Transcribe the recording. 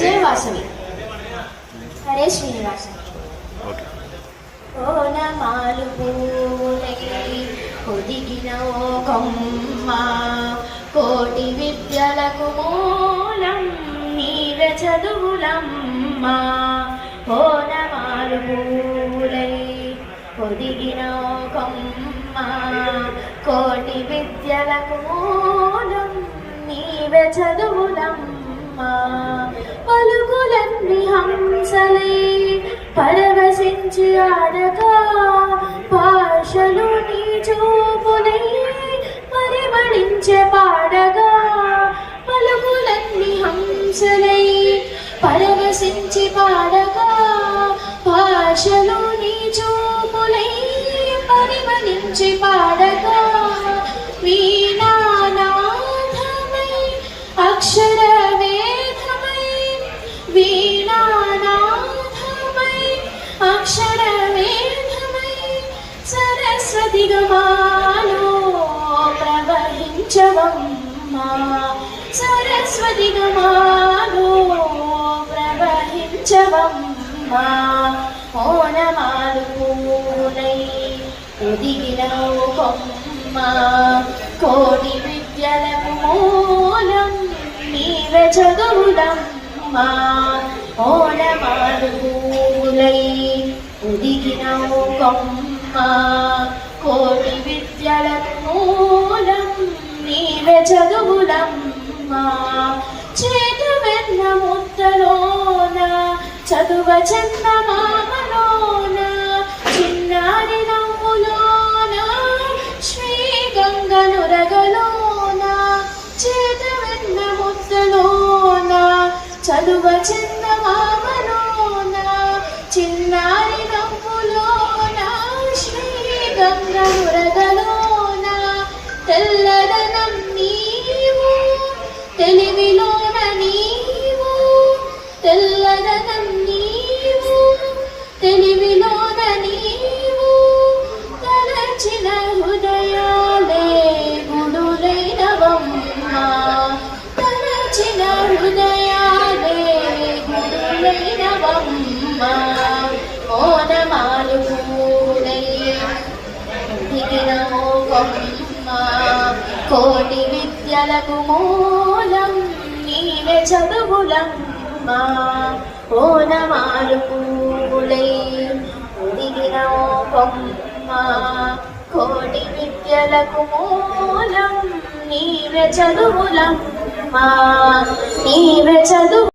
జయ వాసవి హరే శ్రీనివాస ఓనమాలు పూలై ఒదిగిన ఓ కొమ్మ కోటి విద్యలకు మూలం నీవె చదువులమ్మ. ఓనమాలు పూలై ఒదిగిన ఓ కొమ్మ కోటి విద్యలకు మూలం నీవె చదువులమ్మ. హంసలే పరవశించి ఆడగా. భాషలు నీ చూపులై పరిమళించే పాడగా. పలుకులన్నీ హంసలై పరవశించి పాడగా. భాషలు నీ చూపులై పరిమళించి పాడగా. మీ సరస్వతి గమాలో ప్రవహించవమ్మా. సరస్వతి గమాలో ప్రవహించవమ్మా. ఓనమాలు పూలై ఒదిగిన ఓ కోటి విద్యలకు మూలం నీవె చదువులమ్మా. ఓనమాలు పూలై ఉదిగిన ఓ కొమ్మ కోటి విద్యలకు మూలం నీవె చదువులమ్మా. చేతు వెన్న ముద్దలోన చదువ చందమామలోన చిన్నారి నవ్వులోన శ్రీ గంగను రగలోన చేత వెన్న ముద్దలోన చదువ చందమామలోన చిన్నారి నవ్వులోన శ్రీ గంగను తెల్లదనం నీవు తెలివిలోన నీవు తెల్లదనం నీవు తెలివిలోన నీవు తలచిన హృదయాలే గుడులైనవమ్మ. తలచిన హృదయాలే గుడులైనవమ్మ. ఓనమాలు పూలై దిగిన కోటి విద్యలకు మూలం నీవే చదువులమ్మ. ఓనమాలు పూలై ఉదిగిన ఓ కొమ్మ కోటి విద్యలకు మూలం నీవే చదువులమ్మ. నీవే చదువు